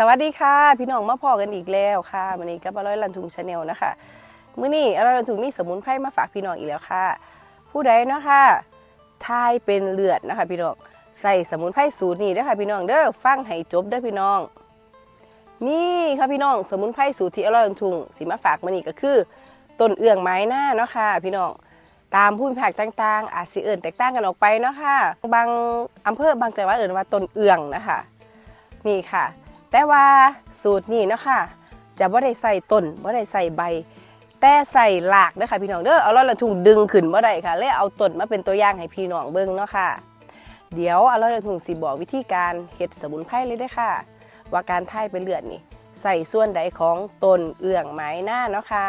สวัสดีค่ะ พี่น้องมาพอกันอีกแล้วค่ะวันนี้กับอร่อยลันทุงชาแนลนะคะมื้อนี้อร่อยลันทุงมีสมุนไพรมาฝากพี่น้องอีกแล้วค่ะ ผู้ใดเนาะค่ะทายเป็นเลือดนะคะ พี่น้องใส่สมุนไพรสูตรนี้ด้อค่ะพี่น้องเด้อฟังให้จบเด้อพี่น้อง นี่ค่ะพี่น้องสมุนไพรสูตรที่อร่อยลันทุงสิมาฝากมื้อนี้ก็คือต้นเอื้องไม้หน้าเนาะค่ะ พี่น้องตามผู้มีภาคต่างๆ อาจสิเอื่นแตกต่างกันออกไปเนาะค่ะบางอำเภอบางจังหวัดเอื่นว่าต้นเอื้องนะคะ นี่ค่ะ แต่ว่าสูตรนี้นะคะจะบ่ได้ใส่ต้นบ่ได้ใส่ใบ แต่ใส่หลากเด้อค่ะพี่น้องเด้อเอาล่ะละทุงดึงขึ้นบ่ได้ค่ะเลยเอาต้นมาเป็นตัวอย่างให้พี่น้องเบิ่งเนาะค่ะเดี๋ยวเอาล่ะละทุงสิบอกวิธีการเฮ็ดสมุนไพรเลยเด้ค่ะ ว่าการท่ายเป็นเลือดนี่ใส่ส่วนใดของต้นเอื้องไม้หน้าเนาะค่ะ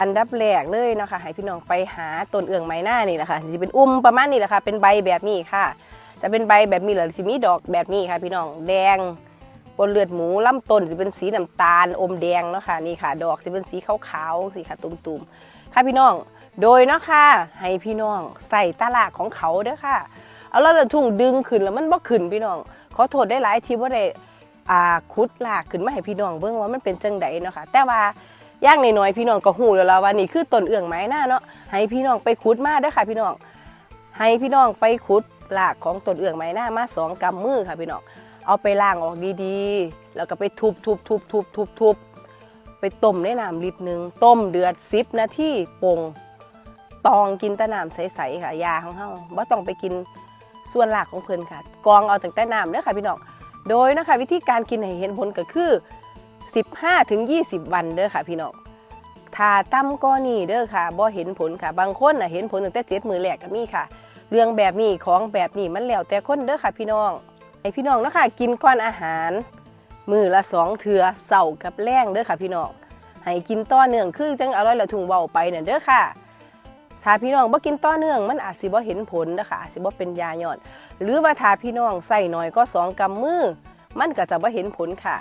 อันดับแรกเลยเนาะคะให้พี่น้องไปหาต้นเอื้องไม้หน้านี่แหละค่ะจะเป็นอุ้มประมาณนี้แหละค่ะ เป็นใบแบบนี้ค่ะ จะเป็นใบแบบนี้หรือจะมีดอกแบบนี้ค่ะ พี่น้องแดง บนเลือดหมูลำต้นจะเป็นสีน้ำตาลอมแดงเนาะค่ะนี่ค่ะ ดอกจะเป็นสีขาวๆสีค่ะตุ่มๆค่ะพี่น้อง โดยเนาะค่ะให้พี่น้องใส่ตลากของเขาเด้อค่ะเอาแล้วเราทุ่งดึงขึ้นแล้วมันบ่ขึ้นพี่น้อง ขอโทษได้หลายทีว่าได้อ่าคุดลากขึ้นมาให้พี่น้องเบิ่งว่ามันเป็นจังไดเนาะค่ะแต่ว่าย่างน้อยๆพี่น้องก็หูแล้วล่ะว่านี่คือต้นเอื้องไม้หน้าเนาะให้พี่น้องไปขุดมาเด้อค่ะ พี่น้องให้พี่น้องไปขุดลากของต้นเอื้องไม้หน้ามาสองกำมือค่ะพี่น้อง เอาไปล้างออกดีๆ แล้วก็ไปทุบทุบทุบทุบทุบทุบไปต้มในน้ำลิตรหนึ่งต้มเดือดซิบนาทีปงตองกินแตะน้ำใสๆค่ะยาของเฮาบ่ต้องไปกินส่วนหลากของเพิ่นค่ะ กองเอาแต่แต่น้ำเด้อค่ะพี่น้องโดยนะคะวิธีการกินให้เห็นผลก็คือ 15 ถึง 20 วันเด้อค่ะพี่น้องถ้าต่ำก็นี่เด้อค่ะบ่เห็นผลค่ะ บางคนน่ะเห็นผลตั้งแต่เจ็ดมือแรกก็มีค่ะ เรื่องแบบนี้ของแบบนี้มันแล้วแต่คนเด้อค่ะพี่น้อง ให้พี่น้องเนาะคะกินก่อนอาหาร มือละสองเถือเสากับแรงเด้อค่ะพี่น้องให้กินต่อเนื่องคือจังอร่อยละถุงเบาไปเนี่ยเด้อค่ะถ้าพี่น้องบ่กินต่อเนื่องมันอาจสิบ่เห็นผลนะคะอาจสิบ่เป็นยาหย่อน หรือว่าถ้าพี่น้องใส่น้อยก็สองกำมือมันก็จะบ่เห็นผลค่ะ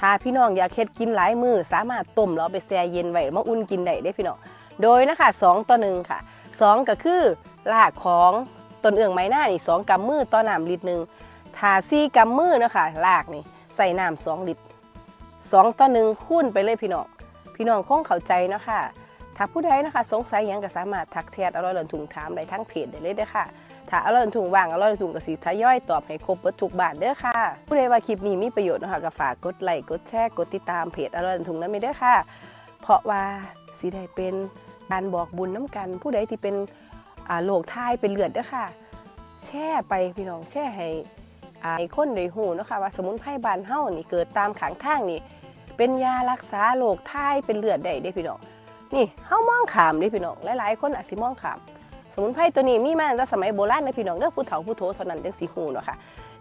ถ้าพี่น้องอยากเฮ็ดกินหลายมือสามารถต้มแล้วเอาไปแช่เย็นไว้มาอุ่นกินได้เด้พี่น้องโดยนะคะสองต่อหนึ่งค่ะสองก็คือรากของต้นเอื้องไม้หน้านี่สองกำมือต่อน้ำลิตรหนึ่ง ทาซี่กำมือเนาะคะลากนี่ใส่น้ำสองลิตรสองต่อหนึ่งคูณไปเลยพี่น้องพี่น้องคงเข้าใจเนาะค่ะถ้าผู้ใดนะคะ สงสัยยังก็สามารถทักแชทอร่อยหลนถุงถามได้ทั้งเพจได้เลยเด้อค่ะถ้าอร่อยหลนถุงว่างอร่อยหลนถุงก็สิทยอยตอบให้ครบเบิดทุกบาทเด้อค่ะ ผู้ใดว่าคลิปนี้มีประโยชน์เนาะคะก็ฝากกดไลค์กดแชร์กดติดตามเพจอร่อยหลนถุงนั้นไม่ได้อค่ะ เพราะว่าสิได้เป็นการบอกบุญน้ำกัน ผู้ใดที่เป็นโรคทายเป็นเลือดเด้อค่ะ แช่ไปพี่น้องแช่ให้ ให้คนได้หูเนาะค่ะว่าสมุนไพรบานเฮ้านี่เกิดตามขางทางนี่ เป็นยารักษาโรคท้ายเป็นเลือดได้ได้พี่น้องนี่เฮ้ามองขามได้พี่น้องหลายๆ คนอาจสิมองขาม สมุนไพรตัวนี้มีมาตั้งแต่สมัยโบราณนะพี่น้องเด้อผู้เฒ่าผู้โถเท่านั้นจังสิหูเนาะค่ะ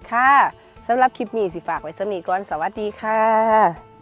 ค่ะสำหรับคลิปนี้สิฝากไว้สำนี้ก่อนสวัสดีค่ะ